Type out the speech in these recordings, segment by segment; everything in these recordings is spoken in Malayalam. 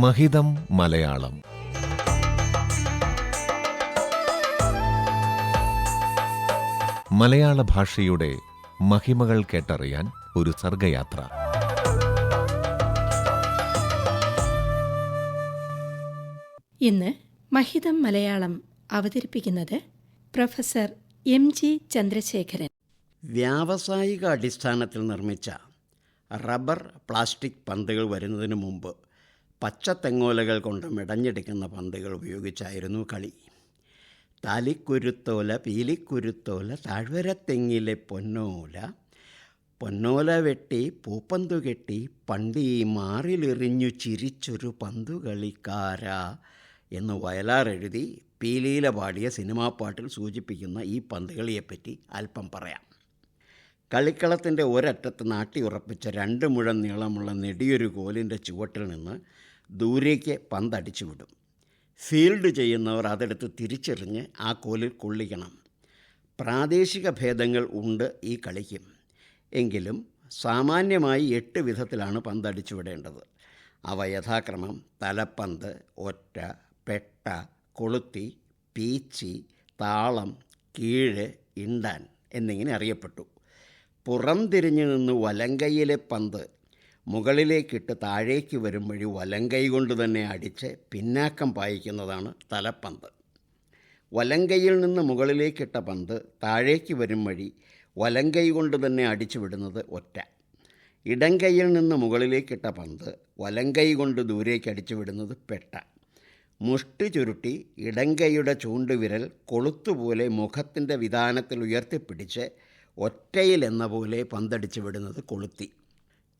മഹിതം മലയാളം. മലയാള ഭാഷയുടെ മഹിമകൾ കേട്ടറിയാൻ ഒരു സർഗയാത്ര. ഇന്ന് മഹിതം മലയാളം അവതരിപ്പിക്കുന്നത് പ്രൊഫസർ എം ജി ചന്ദ്രശേഖരൻ. വ്യാവസായിക അടിസ്ഥാനത്തിൽ നിർമ്മിച്ച റബ്ബർ പ്ലാസ്റ്റിക് പന്തുകൾ വരുന്നതിന് മുമ്പ് പച്ചത്തെങ്ങോലകൾ കൊണ്ട് മെടഞ്ഞെടുക്കുന്ന പന്തുകൾ ഉപയോഗിച്ചായിരുന്നു കളി. താലിക്കുരുത്തോല പീലിക്കുരുത്തോല താഴ്വരത്തെങ്ങിലെ പൊന്നോല പൊന്നോല വെട്ടി പൂപ്പന്തു കെട്ടി പണ്ടി മാറിലെറിഞ്ഞു ചിരിച്ചൊരു പന്തു കളിക്കാര എന്ന് വയലാർ എഴുതി പീലീല പാടിയ സിനിമാ പാട്ടിൽ സൂചിപ്പിക്കുന്ന ഈ പന്തുകളിയെപ്പറ്റി അല്പം പറയാം. കളിക്കളത്തിന്റെ ഒരറ്റത്ത് നാട്ടിയുറപ്പിച്ച രണ്ട് മുഴം നീളമുള്ള നെടിയൊരു കോലിന്റെ ചുവട്ടിൽ നിന്ന് ദൂരേക്ക് പന്തടിച്ചു വിടും ഫീൽഡ് ചെയ്യുന്നവർ അതെടുത്ത് തിരിച്ചെറിഞ്ഞ് ആ കോലിൽ കൊള്ളിക്കണം. പ്രാദേശിക ഭേദങ്ങൾ ഉണ്ട് ഈ കളിക്കും. എങ്കിലും സാമാന്യമായി എട്ട് വിധത്തിലാണ് പന്തടിച്ചു വിടേണ്ടത് അവ യഥാക്രമം തലപ്പന്ത് ഒറ്റ പെട്ട കൊളുത്തി പീച്ചി താളം കീഴ് ഇണ്ടാൻ എന്നിങ്ങനെ അറിയപ്പെട്ടു. പുറം തിരിഞ്ഞു നിന്ന് വലങ്കയിലെ പന്ത് മുകളിലേക്കിട്ട് താഴേക്ക് വരും വഴി വലങ്കൈ കൊണ്ട് തന്നെ അടിച്ച് പിന്നാക്കം പായിക്കുന്നതാണ് തലപ്പന്ത്. വലങ്കൈയിൽ നിന്ന് മുകളിലേക്കിട്ട പന്ത് താഴേക്ക് വരും വഴി വലങ്കൈ കൊണ്ട് തന്നെ അടിച്ചു വിടുന്നത് ഒറ്റ. ഇടങ്കൈയിൽ നിന്ന് മുകളിലേക്കിട്ട പന്ത് വലങ്കൈ കൊണ്ട് ദൂരേക്ക് അടിച്ചു വിടുന്നത് പെട്ട. മുഷ്ടി ചുരുട്ടി ഇടങ്കൈയുടെ ചൂണ്ടുവിരൽ കൊളുത്തുപോലെ മുഖത്തിന്റെ വിധാനത്തിൽ ഉയർത്തിപ്പിടിച്ച് ഒറ്റയിൽ എന്ന പോലെ പന്തടിച്ചു വിടുന്നത് കൊളുത്തി.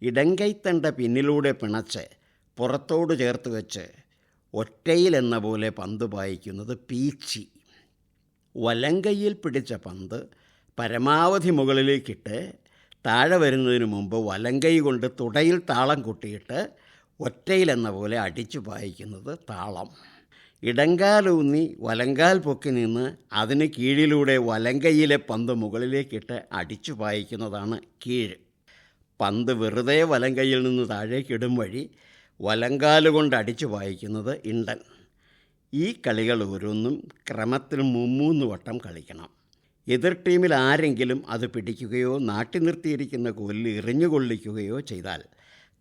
ഇടങ്കൈത്തണ്ട പിന്നിലൂടെ പിണച്ച് പുറത്തോട് ചേർത്ത് വെച്ച് ഒറ്റയിൽ എന്ന പോലെ പന്ത് പായിക്കുന്നത് പീച്ചി. വലങ്കയിൽ പിടിച്ച പന്ത് പരമാവധി മുകളിലേക്കിട്ട് താഴെ വരുന്നതിന് മുമ്പ് വലങ്കൈ കൊണ്ട് തുടയിൽ താളം കൂട്ടിയിട്ട് ഒറ്റയിൽ എന്ന പോലെ അടിച്ചു പായിക്കുന്നത് താളം. ഇടങ്കാലൂന്നി വലങ്കാൽ പൊക്കി നിന്ന് അതിന് കീഴിലൂടെ വലങ്കയിലെ പന്ത് മുകളിലേക്കിട്ട് അടിച്ചു പായിക്കുന്നതാണ് കീഴ്. പന്ത് വെറുതെ വലങ്കയിൽ നിന്ന് താഴേക്ക് ഇടും വഴി വലങ്കാലുകൊണ്ട് അടിച്ചു വായിക്കുന്നത് ഇണ്ടൻ. ഈ കളികൾ ഓരോന്നും ക്രമത്തിൽ മുമ്മൂന്ന് വട്ടം കളിക്കണം. എതിർ ടീമിൽ ആരെങ്കിലും അത് പിടിക്കുകയോ നാട്ടി നിർത്തിയിരിക്കുന്ന കോലിൽ എറിഞ്ഞുകൊള്ളിക്കുകയോ ചെയ്താൽ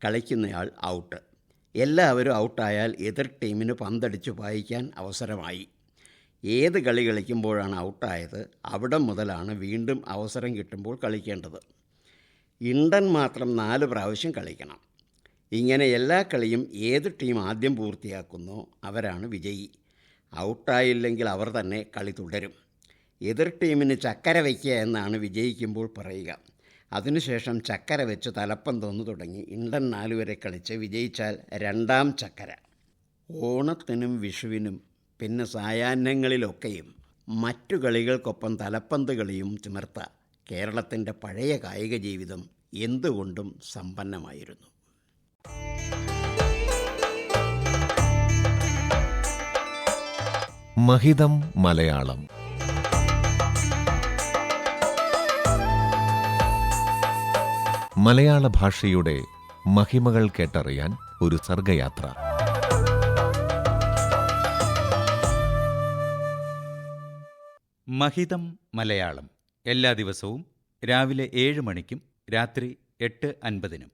കളിക്കുന്നയാൾ ഔട്ട്. എല്ലാവരും ഔട്ടായാൽ എതിർ ടീമിന് പന്തടിച്ചു വായിക്കാൻ അവസരമായി. ഏത് കളി കളിക്കുമ്പോഴാണ് ഔട്ടായത്? അവിടെ മുതലാണ് വീണ്ടും അവസരം കിട്ടുമ്പോൾ കളിക്കേണ്ടത്. ഇണ്ടൻ മാത്രം നാല് പ്രാവശ്യം കളിക്കണം. ഇങ്ങനെ എല്ലാ കളിയും ഏത് ടീം ആദ്യം പൂർത്തിയാക്കുന്നോ അവരാണ് വിജയി. ഔട്ടായില്ലെങ്കിൽ അവർ തന്നെ കളി തുടരും. എതിർ ടീമിന് ചക്കര വയ്ക്കുക എന്നാണ് വിജയിക്കുമ്പോൾ പറയുക. അതിനുശേഷം ചക്കര വെച്ച് തലപ്പം തോന്നു തുടങ്ങി ഇണ്ടൻ നാല് വരെ കളിച്ച് വിജയിച്ചാൽ രണ്ടാം ചക്കര. ഓണത്തിനും വിഷുവിനും പിന്നെ സായാഹ്നങ്ങളിലൊക്കെയും മറ്റു കളികൾക്കൊപ്പം തലപ്പന്ത് കളിയും തിമിർത്ത കേരളത്തിന്റെ പഴയ കായിക ജീവിതം എന്തുകൊണ്ടും സമ്പന്നമായിരുന്നു. മഹിതം മലയാളം. മലയാള ഭാഷയുടെ മഹിമകൾ കേട്ടറിയാൻ ഒരു സർഗയാത്ര. മഹിതം മലയാളം. എല്ലാ ദിവസവും രാവിലെ ഏഴ് മണിക്കും രാത്രി എട്ട് അൻപതിനും.